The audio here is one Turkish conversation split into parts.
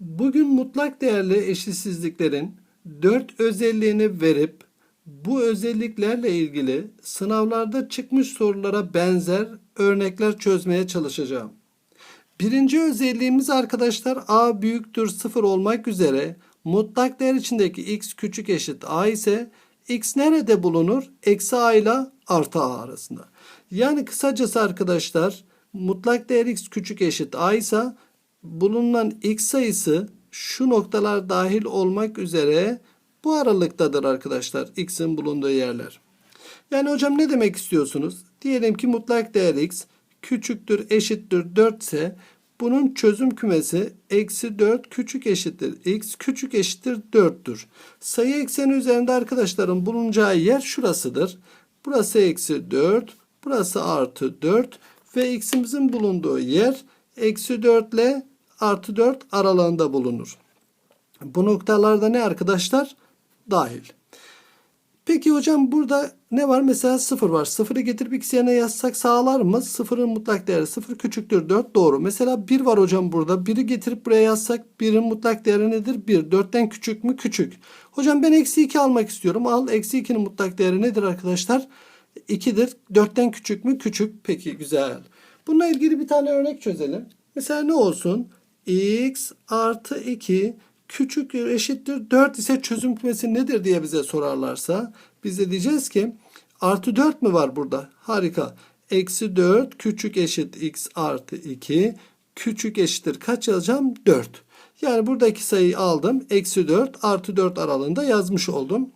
Bugün mutlak değerli eşitsizliklerin 4 özelliğini verip bu özelliklerle ilgili sınavlarda çıkmış sorulara benzer örnekler çözmeye çalışacağım. Birinci özelliğimiz arkadaşlar a büyüktür 0 olmak üzere mutlak değer içindeki x küçük eşit a ise x nerede bulunur? Eksi a ile artı a arasında. Yani kısacası arkadaşlar mutlak değer x küçük eşit a ise bulunan x sayısı şu noktalar dahil olmak üzere bu aralıktadır arkadaşlar x'in bulunduğu yerler. Yani hocam ne demek istiyorsunuz? Diyelim ki mutlak değer x küçüktür eşittir 4 ise bunun çözüm kümesi eksi 4 küçük eşittir x küçük eşittir 4'tür. Sayı ekseni üzerinde arkadaşların bulunacağı yer şurasıdır. Burası eksi 4 burası artı 4 ve x'imizin bulunduğu yer eksi 4 ile artı 4 aralığında bulunur. Bu noktalarda ne arkadaşlar? Dahil. Peki hocam burada ne var? Mesela 0 var. 0'ı getirip x yerine yazsak sağlar mı? 0'ın mutlak değeri 0 küçüktür 4 doğru. Mesela 1 var hocam burada. 1'i getirip buraya yazsak 1'in mutlak değeri nedir? 1. 4'ten küçük mü? Küçük. Hocam ben eksi 2 almak istiyorum. Al eksi 2'nin mutlak değeri nedir arkadaşlar? 2'dir. 4'ten küçük mü? Küçük. Peki güzel. Bununla ilgili bir tane örnek çözelim. Mesela ne olsun? X artı 2 küçük eşittir 4 ise çözüm kümesi nedir diye bize sorarlarsa biz de diyeceğiz ki artı 4 mü var burada? Harika. Eksi 4 küçük eşit x artı 2 küçük eşittir kaç yazacağım? 4. Yani buradaki sayıyı aldım. Eksi 4 artı 4 aralığında yazmış oldum.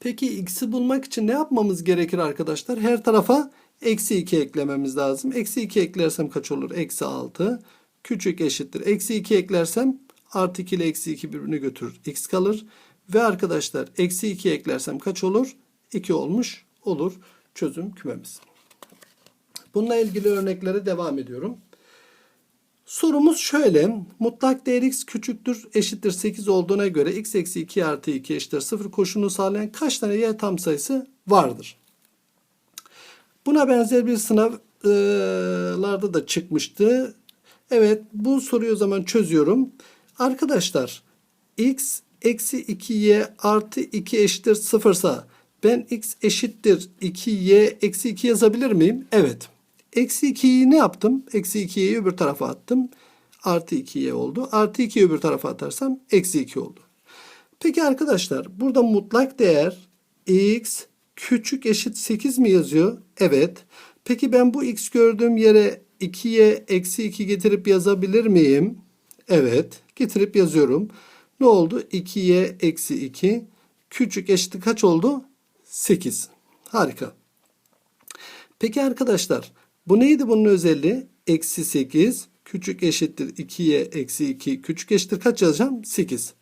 Peki x'i bulmak için ne yapmamız gerekir arkadaşlar? Her tarafa eksi 2 eklememiz lazım. Eksi 2 eklersem kaç olur? Eksi 6 küçük eşittir. Eksi 2 eklersem artı 2 ile eksi 2 birbirini götürür. X kalır. Ve arkadaşlar eksi 2 eklersem kaç olur? 2 olmuş olur çözüm kümemiz. Bununla ilgili örneklere devam ediyorum. Sorumuz şöyle. Mutlak değer x küçüktür eşittir 8 olduğuna göre x eksi 2 artı 2 eşittir 0 koşulunu sağlayan kaç tane y tam sayısı vardır? Buna benzer bir sınavlarda da çıkmıştı. Evet bu soruyu o zaman çözüyorum. Arkadaşlar x eksi 2y artı 2 eşittir 0 ise ben x eşittir 2y eksi 2 yazabilir miyim? Evet. Eksi 2'yi ne yaptım? Eksi 2y'yi öbür tarafa attım. Artı 2y oldu. Artı 2'yi öbür tarafa atarsam eksi 2 oldu. Peki arkadaşlar burada mutlak değer x küçük eşit 8 mi yazıyor? Evet. Peki ben bu x gördüğüm yere 2y eksi 2 getirip yazabilir miyim? Evet. Getirip yazıyorum. Ne oldu? 2y eksi 2 küçük eşit kaç oldu? 8. Harika. Peki arkadaşlar bu neydi bunun özelliği? Eksi 8 küçük eşittir 2y eksi 2 küçük eşittir kaç yazacağım? 8.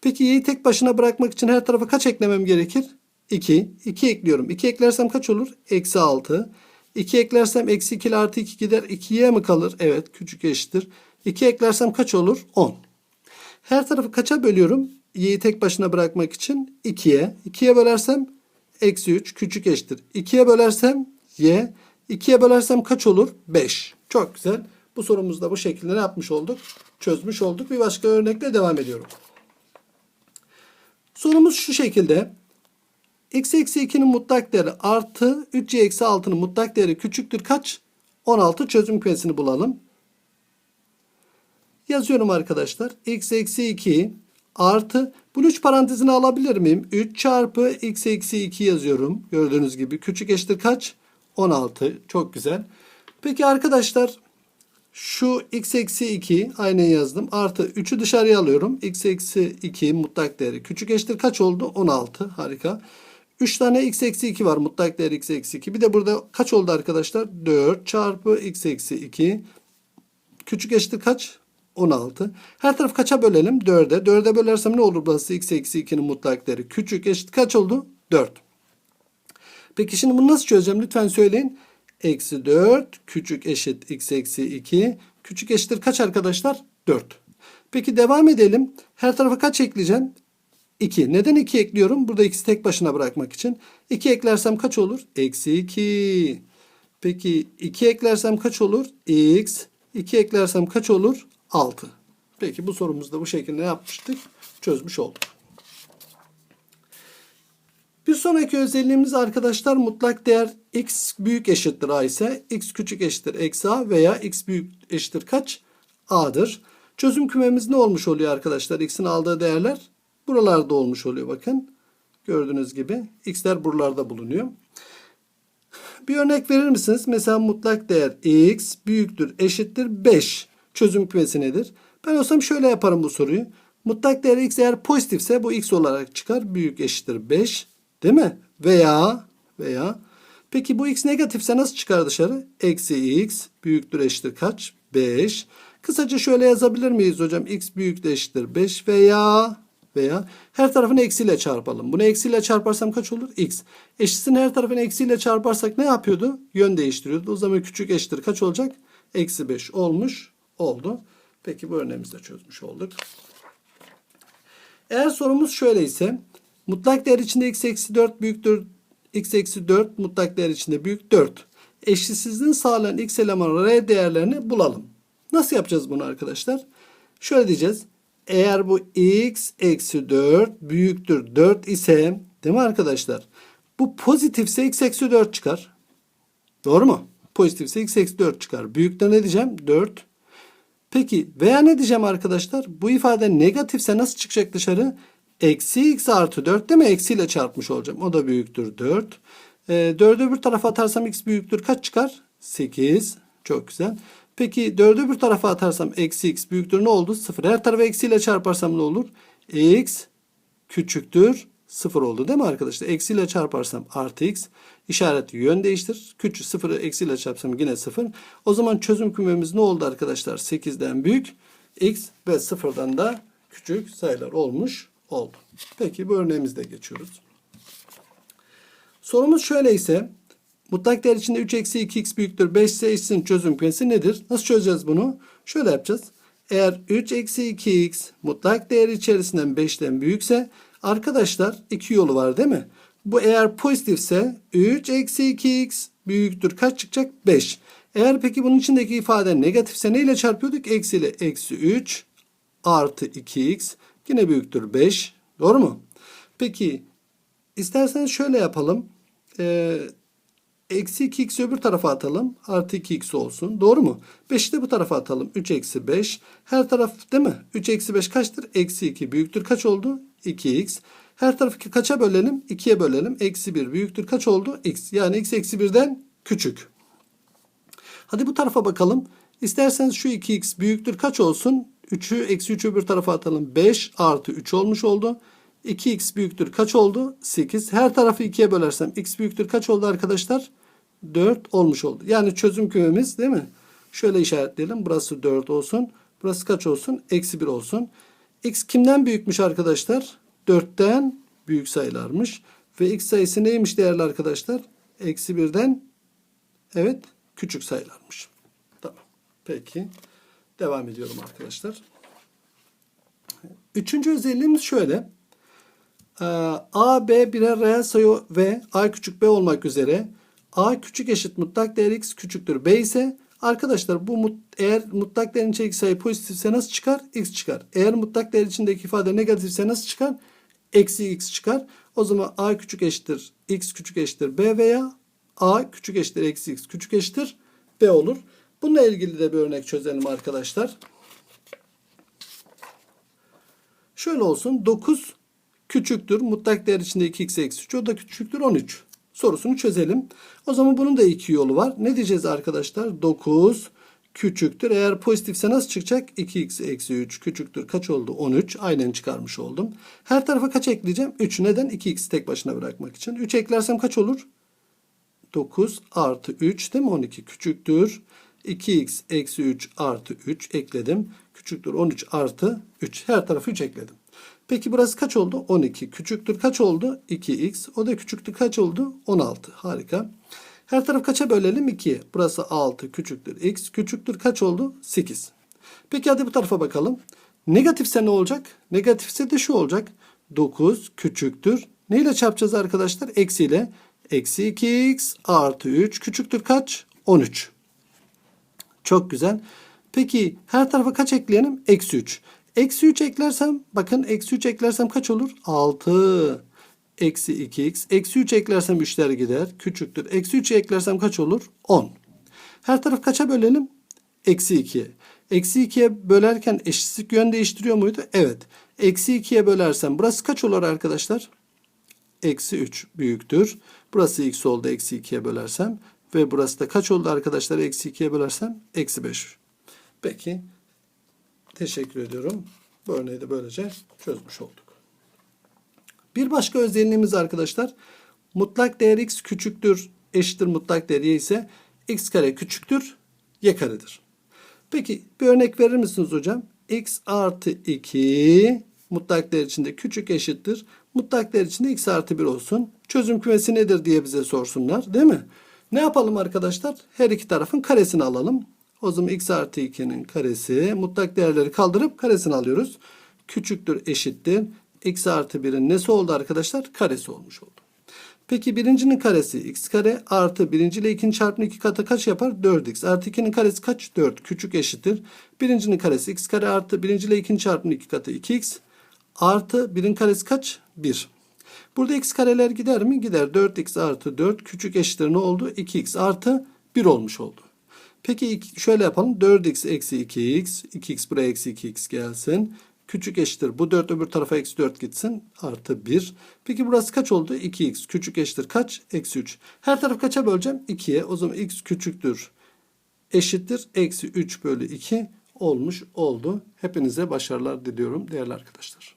Peki y'yi tek başına bırakmak için her tarafa kaç eklemem gerekir? 2. 2 ekliyorum. 2 eklersem kaç olur? Eksi 6. 2 eklersem eksi 2 ile artı 2 gider. 2y mi kalır? Evet küçük eşittir. 2 eklersem kaç olur? 10. Her tarafı kaça bölüyorum? Y'yi tek başına bırakmak için 2'ye. 2'ye bölersem eksi 3 küçük eşittir. 2'ye bölersem y. 2'ye bölersem kaç olur? 5. Çok güzel. Bu sorumuzda bu şekilde ne yapmış olduk? Çözmüş olduk. Bir başka örnekle devam ediyorum. Sorumuz şu şekilde. X eksi 2'nin mutlak değeri artı 3y eksi 6'nın mutlak değeri küçüktür kaç? 16 çözüm kümesini bulalım. Yazıyorum arkadaşlar. x eksi 2 artı bunu 3 parantezine alabilir miyim? 3 çarpı x eksi 2 yazıyorum. Gördüğünüz gibi. Küçük eşittir kaç? 16. Çok güzel. Peki arkadaşlar şu x eksi 2 aynen yazdım. Artı 3'ü dışarıya alıyorum. x eksi 2 mutlak değeri. Küçük eşittir kaç oldu? 16. Harika. 3 tane x eksi 2 var. Mutlak değeri x eksi 2. Bir de burada kaç oldu arkadaşlar? 4 çarpı x eksi 2. Küçük eşittir kaç? 16. Her taraf kaça bölelim? 4'e. 4'e bölersem ne olur burası? x eksi 2'nin mutlak değeri. Küçük eşit kaç oldu? 4. Peki şimdi bunu nasıl çözeceğim? Lütfen söyleyin. Eksi 4 küçük eşit x eksi 2. Küçük eşittir kaç arkadaşlar? 4. Peki devam edelim. Her tarafa kaç ekleyeceğim? 2. Neden 2 ekliyorum? Burada x'i tek başına bırakmak için. 2 eklersem kaç olur? Eksi 2. Peki 2 eklersem kaç olur? x. 2 eklersem kaç olur? 6. Peki bu sorumuzda bu şekilde yapmıştık? Çözmüş olduk. Bir sonraki özelliğimiz arkadaşlar mutlak değer x büyük eşittir a ise x küçük eşittir eksi a veya x büyük eşittir kaç? a'dır. Çözüm kümemiz ne olmuş oluyor arkadaşlar? x'in aldığı değerler buralarda olmuş oluyor bakın. Gördüğünüz gibi x'ler buralarda bulunuyor. Bir örnek verir misiniz? Mesela mutlak değer x büyüktür eşittir 5. Çözüm kümesi nedir? Ben olsam şöyle yaparım bu soruyu. Mutlak değer x eğer pozitifse bu x olarak çıkar. Büyük eşittir 5. Değil mi? Veya veya peki bu x negatifse nasıl çıkar dışarı? Eksi x büyüktür eşittir kaç? 5. Kısaca şöyle yazabilir miyiz hocam? x büyüktür eşittir 5 veya veya her tarafını eksiyle çarpalım. Bunu eksiyle çarparsam kaç olur? x. Eşitsin her tarafını eksiyle çarparsak ne yapıyordu? Yön değiştiriyordu. O zaman küçük eşittir kaç olacak? Eksi 5 olmuş oldu. Peki bu örneğimizi de çözmüş olduk. Eğer sorumuz şöyle ise mutlak değer içinde x eksi 4 büyüktür. x eksi 4 mutlak değer içinde büyük 4. Eşitsizliğini sağlayan x eleman r değerlerini bulalım. Nasıl yapacağız bunu arkadaşlar? Şöyle diyeceğiz. Eğer bu x eksi 4 büyüktür 4 ise değil mi arkadaşlar? Bu pozitifse x eksi 4 çıkar. Doğru mu? Pozitifse x eksi 4 çıkar. Büyükte ne diyeceğim? 4. Peki veya ne diyeceğim arkadaşlar? Bu ifade negatifse nasıl çıkacak dışarı? Eksi x artı 4 değil mi? Eksiyle çarpmış olacağım. O da büyüktür 4. E, 4'ü öbür tarafa atarsam x büyüktür kaç çıkar? 8. Çok güzel. Peki 4'ü öbür tarafa atarsam eksi x büyüktür ne oldu? 0. Her tarafı eksiyle çarparsam ne olur? x küçüktür 0 oldu değil mi arkadaşlar? Eksiyle çarparsam artı x işareti yön değiştir. Küçük 0'ı eksiyle çarparsam yine 0. O zaman çözüm kümemiz ne oldu arkadaşlar? 8'den büyük x ve 0'dan da küçük sayılar olmuş oldu. Peki bu örneğimizde geçiyoruz. Sorumuz şöyle ise mutlak değer içinde 3 eksi 2x büyüktür 5 ise x'in çözüm kümesi nedir? Nasıl çözeceğiz bunu? Şöyle yapacağız. Eğer 3 eksi 2x mutlak değer içerisinden 5'ten büyükse arkadaşlar iki yolu var değil mi? Bu eğer pozitifse 3 eksi 2x büyüktür kaç çıkacak? 5. Eğer peki bunun içindeki ifade negatifse neyle çarpıyorduk? Eksi ile eksi 3 artı 2x yine büyüktür 5. Doğru mu? Peki isterseniz şöyle yapalım. Ee, eksi 2x öbür tarafa atalım. Artı 2x olsun. Doğru mu? 5'i de bu tarafa atalım. 3 eksi 5. Her taraf değil mi? 3 eksi 5 kaçtır? Eksi 2 büyüktür. Kaç oldu? 2x. Her tarafı kaça bölelim? 2'ye bölelim. Eksi 1 büyüktür. Kaç oldu? x. Yani x eksi 1'den küçük. Hadi bu tarafa bakalım. İsterseniz şu 2x büyüktür. Kaç olsun? 3'ü eksi 3'ü öbür tarafa atalım. 5 artı 3 olmuş oldu. 2x büyüktür kaç oldu? 8. Her tarafı 2'ye bölersem x büyüktür kaç oldu arkadaşlar? 4 olmuş oldu. Yani çözüm kümemiz değil mi? Şöyle işaretleyelim. Burası 4 olsun. Burası kaç olsun? Eksi 1 olsun. x kimden büyükmüş arkadaşlar? 4'ten büyük sayılarmış. Ve x sayısı neymiş değerli arkadaşlar? Eksi 1'den evet küçük sayılarmış. Tamam. Peki. Devam ediyorum arkadaşlar. Üçüncü özelliğimiz şöyle. Ee, A, B birer reel sayı ve A küçük B olmak üzere A küçük eşit mutlak değer X küçüktür B ise arkadaşlar bu mut, eğer mutlak değerin içindeki sayı pozitifse nasıl çıkar? X çıkar. Eğer mutlak değer içindeki ifade negatifse nasıl çıkar? Eksi X çıkar. O zaman A küçük eşittir X küçük eşittir B veya A küçük eşittir eksi X küçük eşittir B olur. Bununla ilgili de bir örnek çözelim arkadaşlar. Şöyle olsun. 9 küçüktür. Mutlak değer içinde 2x eksi 3. O da küçüktür 13. Sorusunu çözelim. O zaman bunun da iki yolu var. Ne diyeceğiz arkadaşlar? 9 küçüktür. Eğer pozitifse nasıl çıkacak? 2x eksi 3 küçüktür. Kaç oldu? 13. Aynen çıkarmış oldum. Her tarafa kaç ekleyeceğim? 3. Neden? 2x tek başına bırakmak için. 3 eklersem kaç olur? 9 artı 3 değil mi? 12 küçüktür. 2x eksi 3 artı 3 ekledim. Küçüktür 13 artı 3. Her tarafı 3 ekledim. Peki burası kaç oldu? 12. Küçüktür kaç oldu? 2x. O da küçüktür kaç oldu? 16. Harika. Her taraf kaça bölelim? 2'ye. Burası 6 küçüktür x. Küçüktür kaç oldu? 8. Peki hadi bu tarafa bakalım. Negatifse ne olacak? Negatifse de şu olacak. 9 küçüktür. Neyle çarpacağız arkadaşlar? Eksiyle. Eksi 2x artı 3 küçüktür kaç? 13. Çok güzel. Peki her tarafa kaç ekleyelim? Eksi 3. Eksi 3 eklersem bakın eksi 3 eklersem kaç olur? 6. Eksi 2x. Eksi 3 eklersem 3'ler gider. Küçüktür. Eksi 3'ü eklersem kaç olur? 10. Her taraf kaça bölelim? Eksi 2'ye. Eksi 2'ye bölerken eşitlik yön değiştiriyor muydu? Evet. Eksi 2'ye bölersem burası kaç olur arkadaşlar? Eksi 3 büyüktür. Burası x oldu eksi 2'ye bölersem. Ve burası da kaç oldu arkadaşlar? Eksi 2'ye bölersem eksi 5. Peki. Teşekkür ediyorum. Bu örneği de böylece çözmüş olduk. Bir başka özelliğimiz arkadaşlar. Mutlak değer x küçüktür eşittir mutlak değer y ise x kare küçüktür y karedir. Peki bir örnek verir misiniz hocam? x artı 2 mutlak değer içinde küçük eşittir. Mutlak değer içinde x artı 1 olsun. Çözüm kümesi nedir diye bize sorsunlar değil mi? Ne yapalım arkadaşlar? Her iki tarafın karesini alalım. O zaman x artı 2'nin karesi mutlak değerleri kaldırıp karesini alıyoruz. Küçüktür eşittir. x artı 1'in nesi oldu arkadaşlar? Karesi olmuş oldu. Peki birincinin karesi x kare artı birinci ile ikinci çarpımı iki katı kaç yapar? 4x. Artı 2'nin karesi kaç? 4. Küçük eşittir. Birincinin karesi x kare artı birinci ile ikinci çarpımı iki katı 2x. Artı birin karesi kaç? 1. Burada x kareler gider mi? Gider. 4x artı 4 küçük eşittir ne oldu? 2x artı 1 olmuş oldu. Peki şöyle yapalım. 4x eksi 2x. 2x buraya eksi 2x gelsin. Küçük eşittir. Bu 4 öbür tarafa eksi 4 gitsin. Artı 1. Peki burası kaç oldu? 2x. Küçük eşittir kaç? Eksi 3. Her tarafı kaça böleceğim? 2'ye. O zaman x küçüktür. Eşittir. Eksi 3 bölü 2 olmuş oldu. Hepinize başarılar diliyorum değerli arkadaşlar.